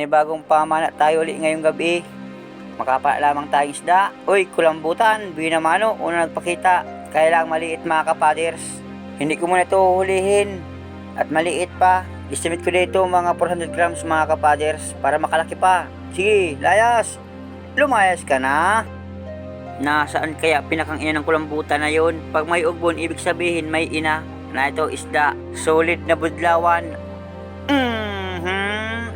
panibagong pamana tayo uli ngayong gabi. Makapa lamang tayong isda. Uy, kulambutan, binamano, una nagpakita. Kaya maliit mga kapaders. Hindi ko muna ito hulihin. At maliit pa. Estimate ko dito mga 400 grams mga kapaders para makalaki pa. Sige, layas. Lumayas ka na. Nasaan kaya pinakang ina ng kulambutan na yon? Pag may ugbon, ibig sabihin may ina na ito isda. Solid na budlawan.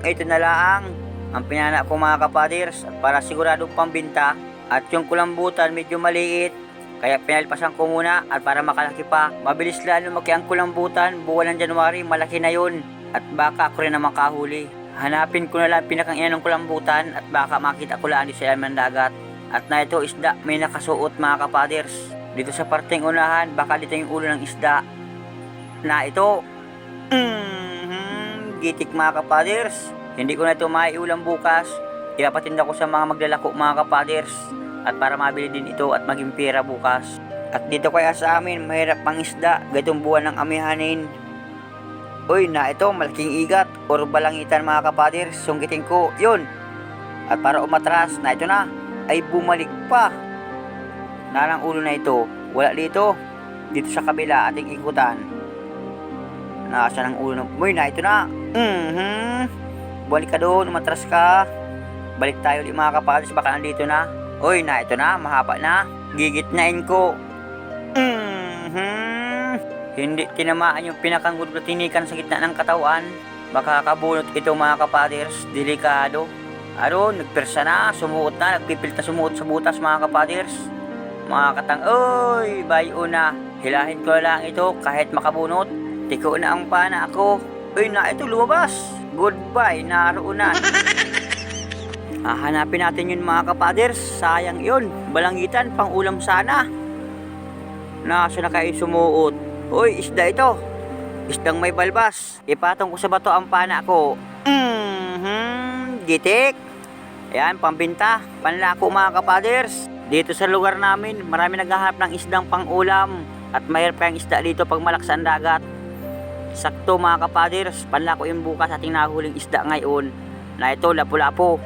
Ito na lang ang pinana ko mga kapaders at para siguradong pambinta at yung kulambutan medyo maliit kaya pinalpasan ko muna at para makalaki pa. Mabilis lalo maki ang kulambutan buwan ng January malaki na yun at baka ako rin na makahuli. Hanapin ko na lang pinakang ina ng kulambutan at baka makita ko lang sa ilalim ng dagat. At na ito isda may nakasuot mga kapaders. Dito sa parteng unahan baka dito yung ulo ng isda. Na ito. Mhm. Gitik mga kapaders. Hindi ko na ito maiulam bukas. Ipapatinda ko sa mga maglalako mga kapaders. At para mabili din ito at maging pera bukas. At dito kaya sa amin, mahirap pang isda. Gatong buwan ng amihanin. Uy, na ito, malaking igat or balangitan mga kapaders. Sungkitin ko, yun. At para umatras, na ito na, ay bumalik pa. Narang ulo na ito, wala dito. Dito sa kabila, ating ikutan. Nasa ng ulo ng... Uy, na ito na. Mhm. Balik ka doon, umatras ka. Balik tayo ulit mga kapaders, baka nandito na. Uy, na ito na, mahaba na. Gigitnain ko. Mhm. Hindi tinamaan yung pinakang tinikan sa gitna ng katawan. Baka kabunot ito mga kapaders, delikado. Aro, nagpersa na, sumuot na, nagpipilta sumuot sa butas mga kapaders. Mga katang, oy, bayo na. Hilahin ko lang ito kahit makabunot. Tiko na ang pana ako. Uy, na ito lumabas. Goodbye, naroon na. Hahanapin natin yun mga kapaders. Sayang yun. Balangitan, pang ulam sana. Nasa na kayo sumuot. Uy, isda ito. Isdang may balbas. Ipatong ko sa bato ang pana ko. Mhm, gitik. Ayan, pambinta. Panlako mga kapaders. Dito sa lugar namin, marami naghahanap ng isdang pang ulam. At pa yung isda dito pag malaksan dagat. Sakto mga kapaders, panlako yung bukas ating nahuling isda ngayon. Na ito, lapu-lapo.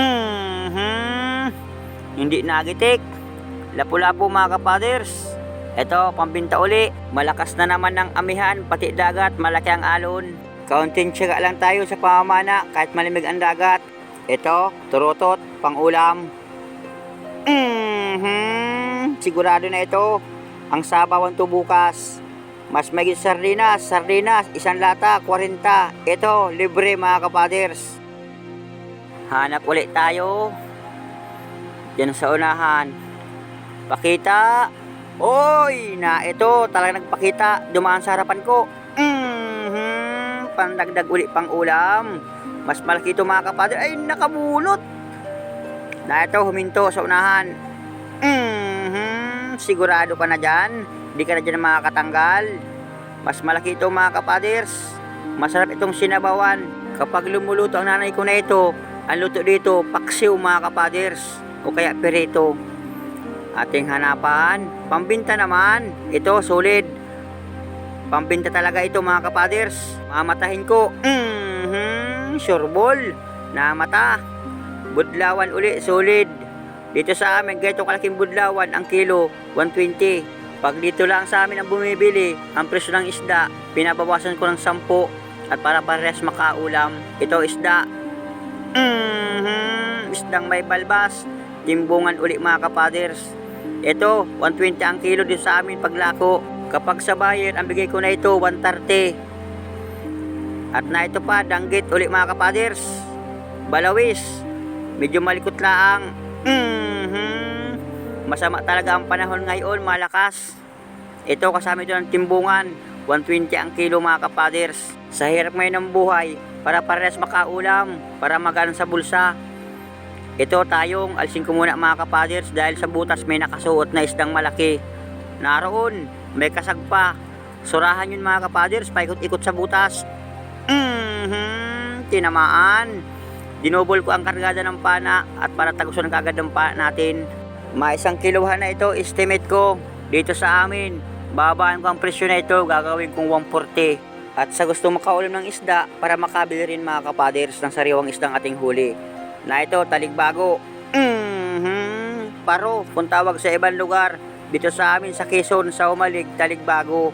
Mhm. Hindi nagitik. Lapu-lapo mga kapaders. Ito, pambinta uli. Malakas na naman ng amihan, pati dagat, malaki ang alon. Kaunting tiyaga lang tayo sa pamamana kahit malimig ang dagat. Ito, turutot, pangulam. Mhm. Sigurado na ito. Ang sabawan to bukas. Mas may sardinas, sardinas, isang lata, 40. Ito, libre mga kapaders. Hanap ulit tayo. Yan sa unahan. Pakita. Oy, na ito, talaga nagpakita. Dumaan sa harapan ko. Mhm. Pandagdag ulit pang ulam. Mas malaki ito mga kapadre. Ay, nakabulot. Na ito, huminto sa unahan. Mhm. Sigurado ka na dyan. Hindi ka na dyan makakatanggal. Mas malaki ito mga kapaders. Masarap itong sinabawan. Kapag lumuluto ang nanay ko na ito, ang luto dito, paksiw mga kapaders. O kaya perito. Ating hanapan. Pambinta naman. Ito, solid. Pambinta talaga ito mga kapaders. Mamatahin ko. Mhm. Sureball. Namata. Budlawan uli, solid. Dito sa amin, ganito kalaking budlawan ang kilo, 120. Pag dito lang sa amin ang bumibili, ang presyo ng isda, pinabawasan ko ng 10 at para parehas makaulam. Ito isda. Mhm. Isdang may balbas. Timbungan uli mga kapaders. Ito, 120 ang kilo dito sa amin paglako. Kapag sa bayan, ang bigay ko na ito, 130. At na ito pa, danggit uli mga kapaders. Balawis. Medyo malikot laang. Mhm. Masama talaga ang panahon ngayon, malakas. Ito kasama ito ng timbungan. 120 ang kilo mga kapaders. Sa hirap ngayon ng buhay, para parehas makaulam, para magaan sa bulsa. Ito tayong, alisin ko muna mga kapaders dahil sa butas may nakasuot na isdang malaki. Naroon, may kasag pa. Surahan yun mga kapaders, paikot-ikot sa butas. Mhm, tinamaan. Dinobol ko ang kargada ng pana at para tagusan kagad ng pana natin. May isang kiluhan na ito, estimate ko. Dito sa amin, babaan ko ang presyo na ito, gagawin kong 140. At sa gusto makaulam ng isda para makabili rin mga kapaders ng sariwang isdang ating huli. Na ito, taligbago. Mhm. Paro, kung tawag sa ibang lugar. Dito sa amin sa Quezon, sa Umalig, taligbago.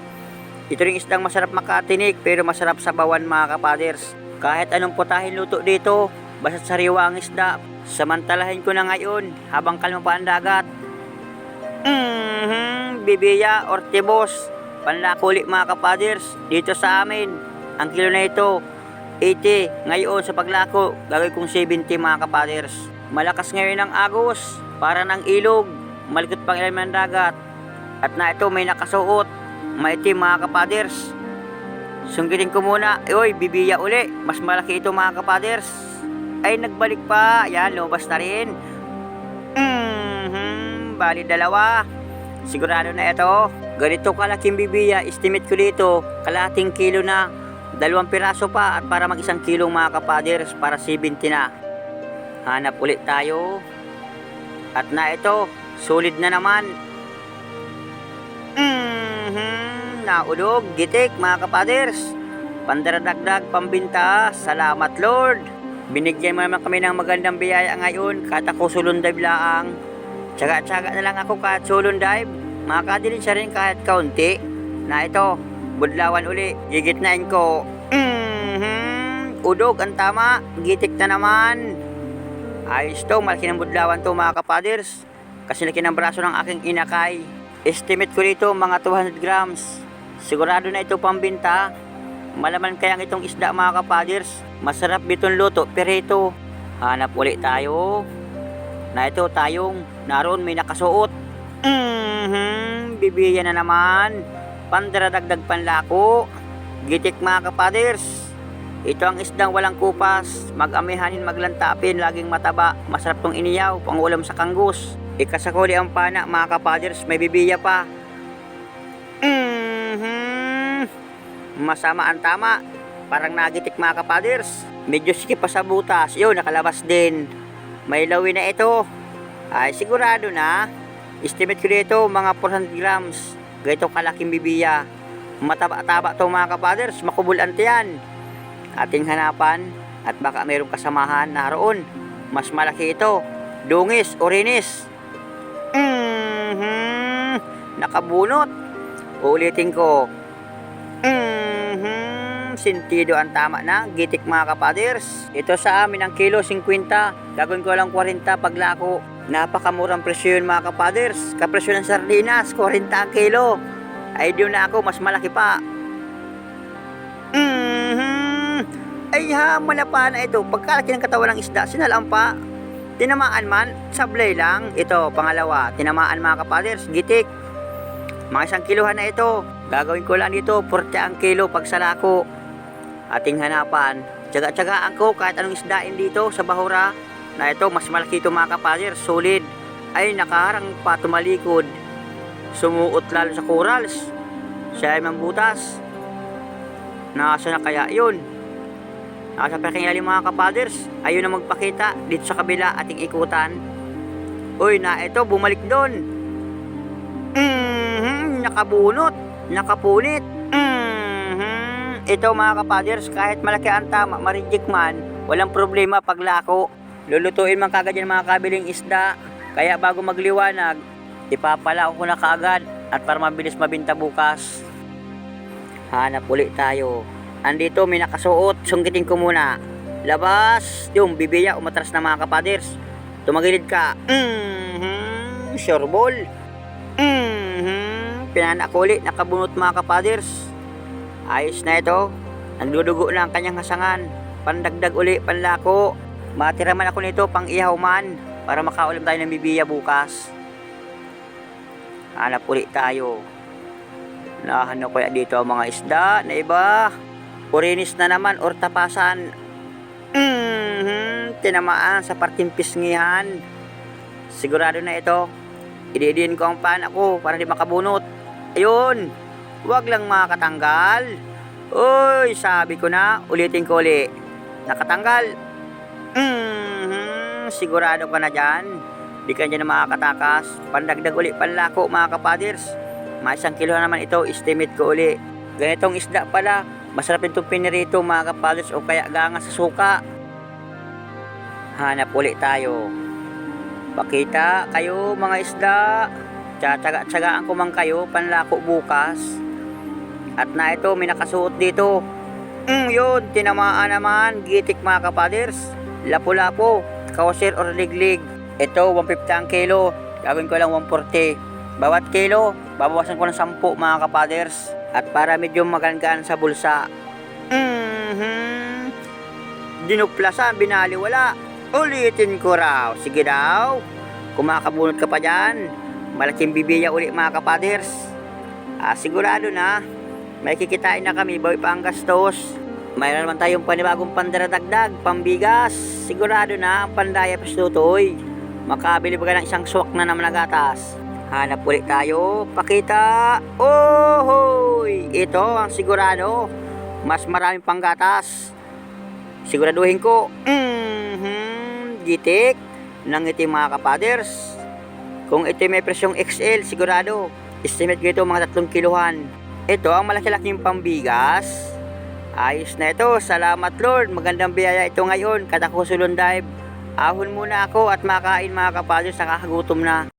Ito rin isdang masarap makatinik pero masarap sa bawan mga kapaders. Kahit anong putahin luto dito, basta sariwa ang isda. Samantalahin ko na ngayon habang kalma pa ang dagat. Mhm, bibiya or tibos. Panlakuli mga kapaders, dito sa amin. Ang kilo na ito, 80. Ngayon sa paglako, gagawin kong 70 mga kapaders. Malakas ngayon ang agos, para ng ilog, malikot pang ilalim ng dagat. At na ito may nakasuot, maitim mga kapaders. Sunggitin ko muna, oy, bibiya uli. Mas malaki ito mga kapaders. Ay, nagbalik pa. Yan, lumabas na rin. Mhm, bali dalawa. Sigurado na ito. Ganito kalaking bibiya, estimate ko dito, kalating kilo na. Dalawang piraso pa at para mag isang kilong mga kapaders para 70 na. Hanap ulit tayo. At na ito, solid na naman. Mhm, naulog, gitik mga kapaders. Pandaradagdag, pambinta, salamat Lord. Binigyan mo naman kami ng magandang biyaya ngayon kahit ako sulon dive laang. Tsaga-tsaga na lang ako kahit sulon dive. Makakadilin siya rin kahit kaunti. Na ito, budlawan uli, gigitnain ko. Mhm, udog ang tama, gitik na naman. Ayos to, malaki ng budlawan to mga kapaders. Kasi laki ng braso ng aking inakay. Estimate ko dito mga 200 grams. Sigurado na ito pambinta. Malaman kayang itong isda mga kapaders. Masarap bitong luto, pero ito, hanap ulit tayo. Na ito tayong naroon may nakasuot. Mhm, bibiya na naman. Pandaradagdag panlako. Gitik mga kapaders. Ito ang isdang walang kupas, mag-amihanin maglantapin, laging mataba, masarap tong iniyaw, pangulam sa kanggus. Ikasakuli ang pana, mga kapaders, may bibiya pa. Masama ang tama, parang nagitik mga kapaders. Medyo sikip pa sa butas, yun, nakalabas din. May lawi na ito. Ay, sigurado na. Estimate ko dito, mga 400 grams. Ganito kalaking bibiya. Mataba-taba to mga kapaders, makubulan yan ating hanapan at baka mayroong kasamahan naroon. Mas malaki ito. Dungis o rinis. Mhm. Nakabunot. Ulitin ko. Sentido ang tama na. Gitik mga kapaders. Ito sa amin ang kilo 50. Gagawin ko lang 40 paglako. Napakamurang presyo yun mga kapaders. Kapresyo ng sardinas, 40 ang kilo. Ay doon na ako, mas malaki pa. Mhm. Ay hamon na pa na ito. Pagkalaki ng katawan ng isda, sinalampa. Tinamaan man, sablay lang. Ito, pangalawa, tinamaan mga kapaders, gitik. Mga isang kiluhan na ito. Gagawin ko lang dito, 40 ang kilo pag salako. Ating hanapan. Tsaga-tsagaan ko kahit anong isdain dito sa bahura. Na ito, mas malaki ito mga kapaders, solid. Ay, nakaharang pa tumalikod. Sumuot lalo sa corals. Siya ay mambutas. Nasa na kaya yun? Nasa pakingalim mga kapaders, ayun na magpakita dito sa kabila ating ikutan. Uy, na ito, bumalik doon. Mhm, nakabunot, nakapunit. Ito mga kapaders, kahit malaki ang tama, marijik man, walang problema paglako. Lulutuin man kagad yan mga kabiling isda. Kaya bago magliwanag, ipapala ko na kaagad at para mabilis mabinta bukas. Hanap ulit tayo. Andito may nakasuot, sungkitin ko muna. Labas, yung bibiya, umatras na mga kapaders. Tumagilid ka. Mhm, sure ball. Mhm, pinanak ulit, nakabunot mga kapaders. Ayos na ito. Nagdudugo na ang kanyang hasangan. Pandagdag uli, panlako. Matira man ako nito pang ihaw man para makaulam tayo ng bibiya bukas. Hanap ulit tayo. Nahanap kaya dito ang mga isda na iba. Urinis na naman or tapasan. Mhm, tinamaan sa parting pisngihan. Sigurado na ito. Ididiin ko ang pan ako para di makabunot. Ayun, wag lang makatanggal. Uy, sabi ko na, ulitin ko uli. Nakatanggal. Mhm, sigurado ka na dyan. Di ka dyan makakatakas. Pandagdag uli panlako mga kapaders. May isang kilo naman ito, estimate ko uli. Ganitong isda pala, Masarap itong pinirito mga kapaders o kaya ganga sa suka. Hanap ulit tayo. Pakita kayo mga isda. Tsatsaga-tsagaan ko man kayo panlako bukas. At na ito, may nakasuot dito. Mm, yun, tinamaan naman. Gitik mga kapaders. Lapo-lapo, kawaser or liglig. Ito, 150 ang kilo. Gawin ko lang 140. Bawat kilo, babawasan ko ng 10 mga kapaders. At para medyo magangaan sa bulsa. Mhm. Dinuplasan, binaliwala. Ulitin ko raw. Sige daw. Kumakabunot ka pa dyan. Malaking bibiya uli mga kapaders. Ah, sigurado na. May kikitain na kami, bawi pa ang gastos. Mayroon naman tayong panibagong pandaradagdag, pambigas. Sigurado na, ang pandaya pastutoy. Makabili ba ka ng isang swak na naman na gatas? Hanap ulit tayo, pakita. Ohoy! Ito ang sigurado. Mas maraming pang gatas. Siguraduhin ko. Mhm, gitik ng itim mga kapaders. Kung ito may presyong XL, sigurado. Estimate ko ito mga 3 kiluhan. Ito ang malaki-laking pambigas. Ayos na ito. Salamat Lord. Magandang biyaya ito ngayon. Katakusulon dive. Ahon muna ako at makain mga kapaders. Nakakagutom na.